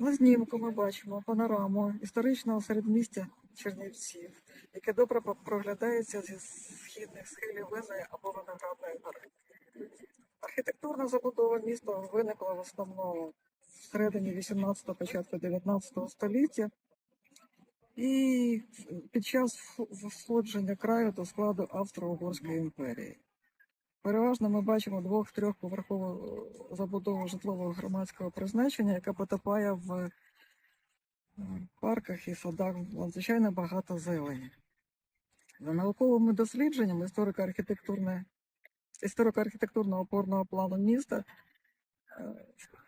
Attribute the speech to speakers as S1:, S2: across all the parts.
S1: На знімку ми бачимо панораму історичного середмістя Чернівців, яке добре проглядається зі східних схилів Вени або Виноградної гори. Архітектурна забудова міста виникла в основному всередині 18-го, початку 19 століття і під час входження краю до складу Австро-Угорської імперії. Переважно ми бачимо двох-трьохповерхову е, забудову житлового громадського призначення, яка потопає в е, парках і садах надзвичайно багато зелені. За науковими дослідженнями історико-архітектурного опорного плану міста е,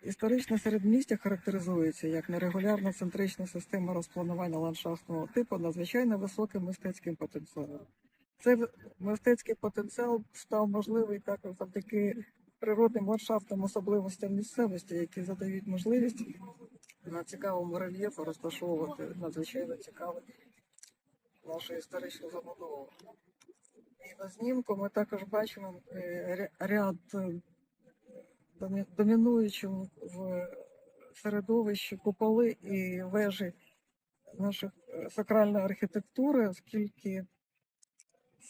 S1: історичне середмістя характеризується як нерегулярна центрична система розпланування ландшафтного типу надзвичайно високим мистецьким потенціалом. Цей мистецький потенціал став можливий також завдяки природним ландшафтним особливостям місцевості, які задають можливість на цікавому рельєфу розташовувати надзвичайно цікаву нашу історичну забудову. І на знімку ми також бачимо е, ряд е, домі- домінуючі в середовищі куполи і вежі наших е, сакральної архітектури, оскільки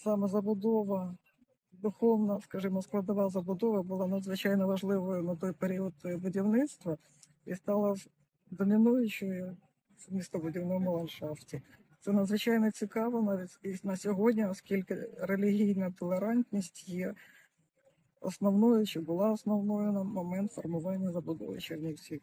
S1: саме забудова, духовна, скажімо, складова забудова була надзвичайно важливою на той період е, будівництва і стала домінуючою в містобудівному ландшафті. Це надзвичайно цікаво навіть і на сьогодні, оскільки релігійна толерантність є основною чи була основною на момент формування забудови Чернівців.